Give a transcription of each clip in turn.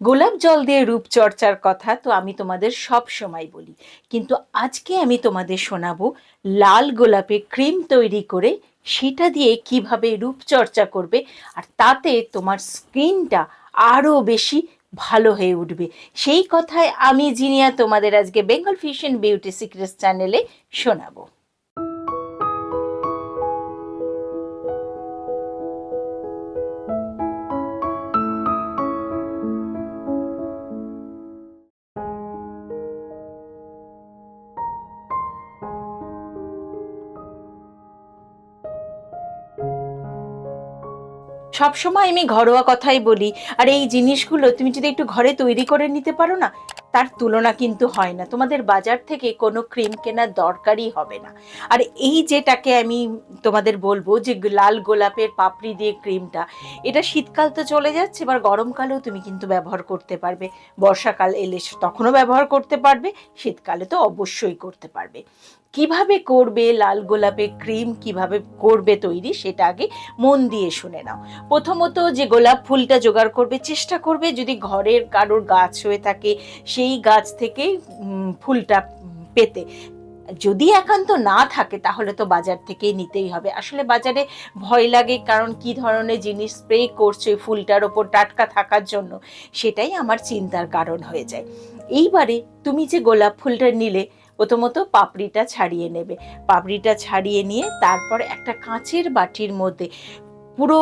গোলাপ জল দিয়ে রূপচর্চার কথা তো আমি তোমাদের সব সময় বলি। কিন্তু আজকে আমি তোমাদের শোনাবো লাল গোলাপে ক্রিম তৈরি করে সেটা দিয়ে কীভাবে রূপচর্চা করবে আর তাতে তোমার স্কিনটা আরও বেশি ভালো হয়ে উঠবে। সেই কথায় আমি জিনিয়া তোমাদের আজকে বেঙ্গল ফিশন বিউটি সিক্রেটস চ্যানেলে শোনাবো। সবসময় আমি ঘরোয়া কথাই বলি, আর এই জিনিসগুলো তুমি যদি একটু ঘরে তৈরি করে নিতে পারো না, তার তুলনা কিন্তু হয় না। তোমাদের বাজার থেকে কোনো ক্রিম কেনার দরকারই হবে না। আর এই যেটাকে আমি তোমাদের বলব যে লাল গোলাপের পাপড়ি দিয়ে ক্রিমটা, এটা শীতকাল তো চলে যাচ্ছে, এবার গরমকালেও তুমি কিন্তু ব্যবহার করতে পারবে। বর্ষাকাল এলে তখনও ব্যবহার করতে পারবে, শীতকালে তো অবশ্যই করতে পারবে। কীভাবে করবে লাল গোলাপের ক্রিম, কীভাবে করবে তৈরি সেটা আগে মন দিয়ে শুনে নাও। প্রথমত যে গোলাপ ফুলটা জোগাড় করবে, চেষ্টা করবে যদি ঘরের কারোর গাছ হয়ে থাকে, সেই গাছ থেকে ফুলটা পেতে। যদি একান্ত না থাকে, তাহলে তো বাজার থেকেই নিতেই হবে। আসলে বাজারে ভয় লাগে, কারণ কি ধরনের জিনিস স্প্রে করছে ফুলটার ওপর টাটকা থাকার জন্য, সেটাই আমার চিন্তার কারণ হয়ে যায়। এইবারে তুমি যে গোলাপ ফুলটা নিলে প্রথমত পাপড়িটা ছাড়িয়ে নেবে। পাপড়িটা ছাড়িয়ে নিয়ে তারপর একটা কাঁচের বাটির মধ্যে পুরো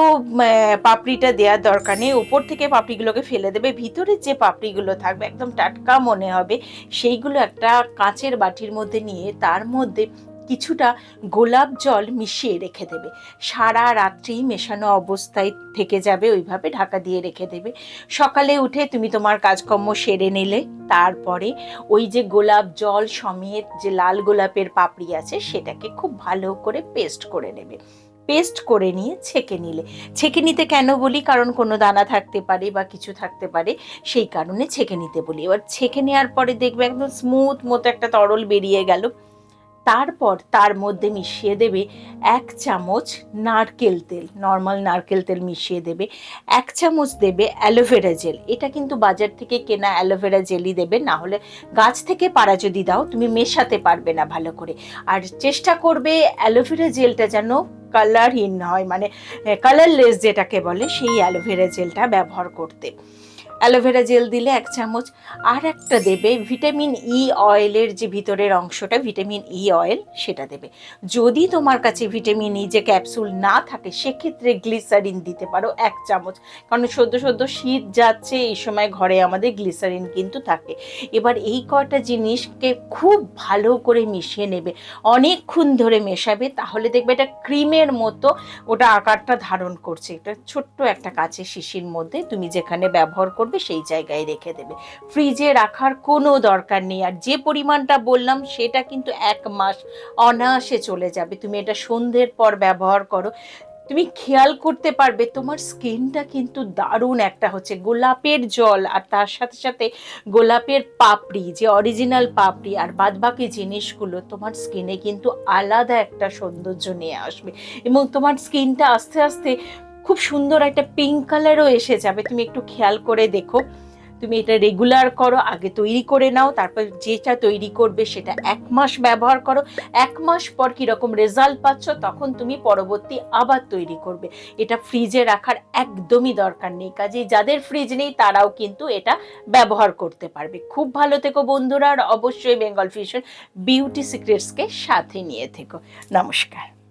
পাপড়িটা দেওয়ার দরকার নেই। উপর থেকে পাপড়িগুলোকে ফেলে দেবে। ভিতরে যে পাপড়িগুলো থাকবে, একদম টাটকা মনে হবে, সেইগুলো একটা কাঁচের বাটির মধ্যে নিয়ে তার মধ্যে কিছুটা গোলাপ জল মিশিয়ে রেখে দেবে। সারা রাত্রি মেশানো অবস্থায় থেকে যাবে, ওইভাবে ঢাকা দিয়ে রেখে দেবে। সকালে উঠে তুমি তোমার কাজকর্ম সেরে নিলে, তারপরে ওই যে গোলাপ জল সমেত যে লাল গোলাপের পাপড়ি আছে, সেটাকে খুব ভালো করে পেস্ট করে নেবে। পেস্ট করে নিয়ে ছেঁকে নিলে। ছেঁকে নিতে কেন বলি? কারণ কোনো দানা থাকতে পারে বা কিছু থাকতে পারে, সেই কারণে ছেঁকে নিতে বলি। এবার ছেঁকে নেওয়ার পরে দেখবে একদম স্মুথ মতো একটা তরল বেরিয়ে গেল। তারপর তার মধ্যে মিশিয়ে দেবে এক চামচ নারকেল তেল নর্মাল নারকেল তেল মিশিয়ে দেবে। এক চামচ দেবে অ্যালোভেরা জেল এটা কিন্তু বাজার থেকে কেনা অ্যালোভেরা জেলই দেবে, না হলে গাছ থেকে পাড়া যদি দাও, তুমি মেশাতে পারবে না ভালো করে। আর চেষ্টা করবে অ্যালোভেরা জেলটা যেন কালারহীন হয় মানে কালারলেস যেটাকে বলে, সেই অ্যালোভেরা জেলটা ব্যবহার করতে। অ্যালোভেরা জেল দিলে এক চামচ, আর একটা দেবে ভিটামিন ই অয়েলের যে ভিতরের অংশটা, ভিটামিন ই অয়েল সেটা দেবে। যদি তোমার কাছে ভিটামিন ই যে ক্যাপসুল না থাকে, সেক্ষেত্রে গ্লিসারিন দিতে পারো এক চামচ। কারণ সদ্য সদ্য শীত যাচ্ছে, এই সময় ঘরে আমাদের গ্লিসারিন কিন্তু থাকে। এবার এই কয়টা জিনিসকে খুব ভালো করে মিশিয়ে নেবে। অনেকক্ষণ ধরে মেশাবে, তাহলে দেখবে এটা ক্রিমের মতো ওটা আকারটা ধারণ করছে। এটা ছোট্ট একটা কাচের শিশির মধ্যে তুমি যেখানে ব্যবহার করবে সেই জায়গায় রেখে দেবে। ফ্রিজে রাখার কোনো দরকার নেই। আর যে পরিমাণটা বললাম, সেটা কিন্তু এক মাস অনায়াসে চলে যাবে। তুমি এটা সন্ধ্যের পর ব্যবহার করো। তুমি খেয়াল করতে পারবে, তোমার স্কিনটা কিন্তু দারুণ একটা হচ্ছে। গোলাপের জল আর তার সাথে সাথে গোলাপের পাপড়ি, যে অরিজিনাল পাপড়ি আর বাদবাকি জিনিসগুলো, তোমার স্কিনে কিন্তু আলাদা একটা সৌন্দর্য নিয়ে আসবে। এবং তোমার স্কিনটা আস্তে আস্তে খুব সুন্দর একটা পিঙ্ক কালারও এসে যাবে। তুমি একটু খেয়াল করে দেখো। তুমি এটা রেগুলার করো, আগে তৈরি করে নাও, তারপর যেটা তৈরি করবে সেটা এক মাস ব্যবহার করো। এক মাস পর কীরকম রেজাল্ট পাচ্ছ, তখন তুমি পরবর্তী আবার তৈরি করবে। এটা ফ্রিজে রাখার একদমই দরকার নেই। কাজেই যাদের ফ্রিজ নেই, তারাও কিন্তু এটা ব্যবহার করতে পারবে। খুব ভালো থেকো বন্ধুরা, আর অবশ্যই বেঙ্গল ফিশন বিউটি সিক্রেটসকে সাথে নিয়ে থেকো। নমস্কার।